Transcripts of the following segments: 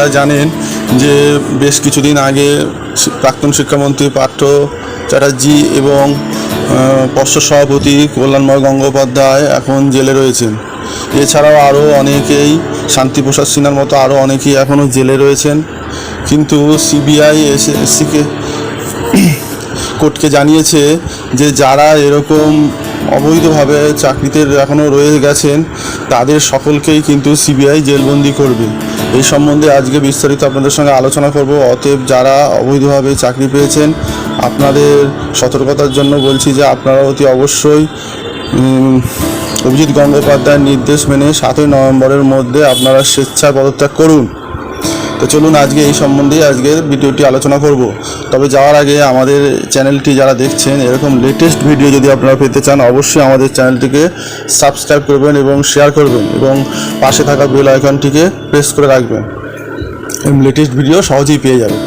আপনারা জানেন যে বেশ কিছুদিন আগে প্রাক্তন শিক্ষামন্ত্রী পার্থ চ্যাটার্জি এবং পর্ষদ সভাপতি কল্যাণময় গঙ্গোপাধ্যায় এখন জেলে রয়েছেন। এছাড়াও আরও অনেকেই শান্তিপ্রসাদ সিনহার মতো আরও অনেকেই এখনও জেলে রয়েছেন। কিন্তু সিবিআই এসএসসিকে কোর্টকে জানিয়েছে যে যারা এরকম অবৈধভাবে চাকরিতে এখনও রয়ে গেছেন, তাদের সকলকেই কিন্তু সিবিআই জেলবন্দি করবে। এই সম্বন্ধে আজকে বিস্তারিত আপনাদের সঙ্গে আলোচনা করব। অতএব যারা অবৈধভাবে চাকরি পেয়েছেন, আপনাদের সতর্কতার জন্য বলছি যে আপনারা অতি অবশ্যই অভিজিৎ গঙ্গোপাধ্যায়ের নির্দেশ মেনে সাতই নভেম্বরের মধ্যে আপনারা স্বেচ্ছায় পদত্যাগ করুন। তো চলুন আজকে এই সম্বন্ধে আজকের ভিডিওটি আলোচনা করব। তবে যাওয়ার আগে আমাদের চ্যানেলটি যারা দেখছেন, এরকম লেটেস্ট ভিডিও যদি আপনারা পেতে চান, অবশ্যই আমাদের চ্যানেলটিকে সাবস্ক্রাইব করবেন এবং শেয়ার করবেন এবং পাশে থাকা বেল আইকনটিকে প্রেস করে রাখবেন। এবং লেটেস্ট ভিডিও সহজেই পেয়ে যাবেন।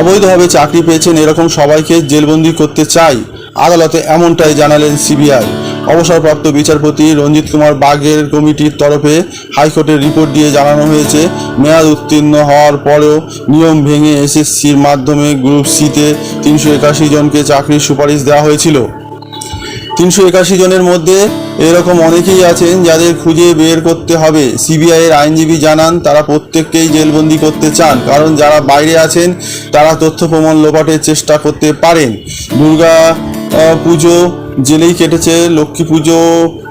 অবৈধভাবে চাকরি পেয়েছেন এরকম সবাইকে জেলবন্দি করতে চাই, আদালতে এমনটাই জানালেন সিবিআই অবসরপ্রাপ্ত বিচারপতি রঞ্জিত কুমার বাগের কমিটির তরফে হাইকোর্টের রিপোর্ট দিয়ে জানানো হয়েছে, মেয়াদ উত্তীর্ণ হওয়ার পরেও নিয়ম ভেঙে এসএসসির মাধ্যমে গ্রুপ সিতে তিনশো একাশি জনকে চাকরির সুপারিশ দেওয়া হয়েছিল। তিনশো একাশি জনের মধ্যে এরকম অনেকেই আছেন যাদের খুঁজে বের করতে হবে। সিবিআই এর আইনজীবী জানান, তারা প্রত্যেককেই জেলবন্দি করতে চান, কারণ যারা বাইরে আছেন, তারা তথ্য প্রমাণ লোপাটের চেষ্টা করতে পারেন। দুর্গা পুজো, জেলেই কেটেছে লক্ষ্মী পুজো।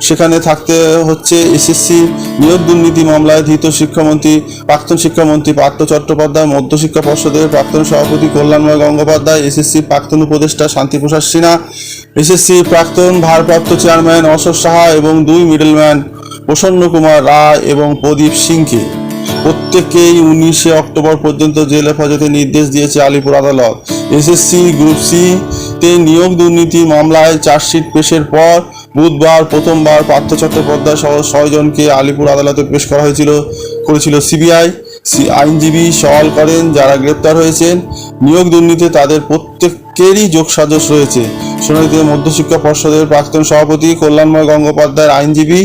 সেখানে থাকতে হচ্ছে এসএসসি নিয়োগ দুর্নীতি মামলায় ধৃত শিক্ষামন্ত্রী, প্রাক্তন শিক্ষামন্ত্রী পার্থ চট্টোপাধ্যায় মধ্যশিক্ষা পর্ষদের প্রাক্তন সভাপতি কল্যাণময় গঙ্গোপাধ্যায়, এসএসসি প্রাক্তন উপদেষ্টা শান্তিপ্রসাদ সিনহা, এসএসসি প্রাক্তন ভারপ্রাপ্ত চেয়ারম্যান অশোক সাহা এবং দুই মিডলম্যান প্রসন্ন কুমার রায় এবং প্রদীপ সিংকে। প্রত্যেককেই উনিশে অক্টোবর পর্যন্ত জেল হেফাজতে নির্দেশ দিয়েছে আলিপুর আদালত। এসএসসি গ্রুপ সি তে নিয়োগ দুর্নীতি মামলায় চার্জশিট পেশের পর বুধবার প্রথমবার পার্থ চট্টোপাধ্যায় সহ ছয়জনকে আলিপুর আদালতে পেশ করা হয়েছিল, করেছিল সিবিআই। আইনজীবী সওয়াল করেন, যারা গ্রেপ্তার হয়েছেন, নিয়োগ দুর্নীতিতে তাদের প্রত্যেকেরই যোগসাজশ রয়েছে। শুনানিতে মধ্যশিক্ষা পর্ষদের প্রাক্তন সভাপতি কল্যাণময় গঙ্গোপাধ্যায়ের আইনজীবী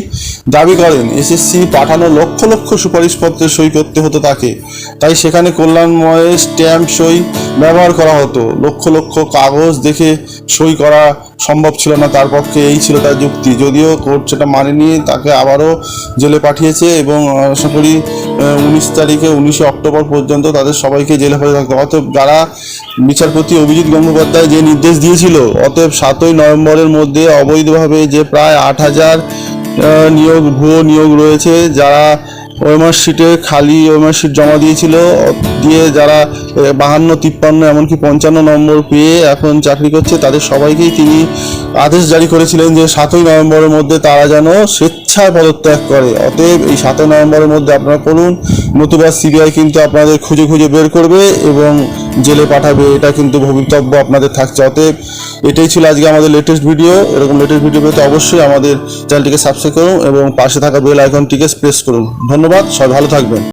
দাবি করেন, এসএসসি পাঠানো লক্ষ লক্ষ সুপারিশপত্রে সই করতে হতো তাকে। তাই সেখানে কল্যাণময়ের স্ট্যাম্প সই ব্যবহার করা হতো। লক্ষ লক্ষ কাগজ দেখে সই করা সম্ভব ছিল না, তার পক্ষে এই ছিল তার যুক্তি। যদিও কোর্ট সেটা মানেনি, তাকে আবারও জেলে পাঠিয়েছে এবং আশা করি উনিশ তারিখে, উনিশে অক্টোবর পর্যন্ত তাদের সবাইকে জেলে পাঠিয়ে থাকতে। অতএব যারা বিচারপতি অভিজিৎ গঙ্গোপাধ্যায় যে নির্দেশ দিয়েছিল, অতএব সাতই নভেম্বরের মধ্যে অবৈধভাবে যে প্রায় আট হাজার নিয়োগ, ভুয়ো নিয়োগ রয়েছে, যারা ওএমআর শিটে খালি ওএমআর শিট জমা দিয়েছিল, দিয়ে যারা বাহান্ন, তিপ্পান্ন, এমনকি পঞ্চান্ন নম্বর পেয়ে এখন চাকরি করছে, তাদের সবাইকেই তিনি আদেশ জারি করেছিলেন যে সাতই নভেম্বরের মধ্যে তারা যেন স্বেচ্ছায় পদত্যাগ করে। অতএব এই সাতই নভেম্বরের মধ্যে আপনারা করুন, নতুবা সিবিআই কিন্তু আপনাদের খুঁজে খুঁজে বের করবে এবং জেলে পাঠাবে, এটা কিন্তু ভবিতব্য আপনাদের থাকছে। অতএব এটাই ছিল আজকে আমাদের লেটেস্ট ভিডিও এরকম লেটেস্ট ভিডিও পেতে অবশ্যই আমাদের চ্যানেলটিকে সাবস্ক্রাইব করুন এবং পাশে থাকা বেল আইকনটিকে প্রেস করুন। ধন্যবাদ, সবাই ভালো থাকবেন।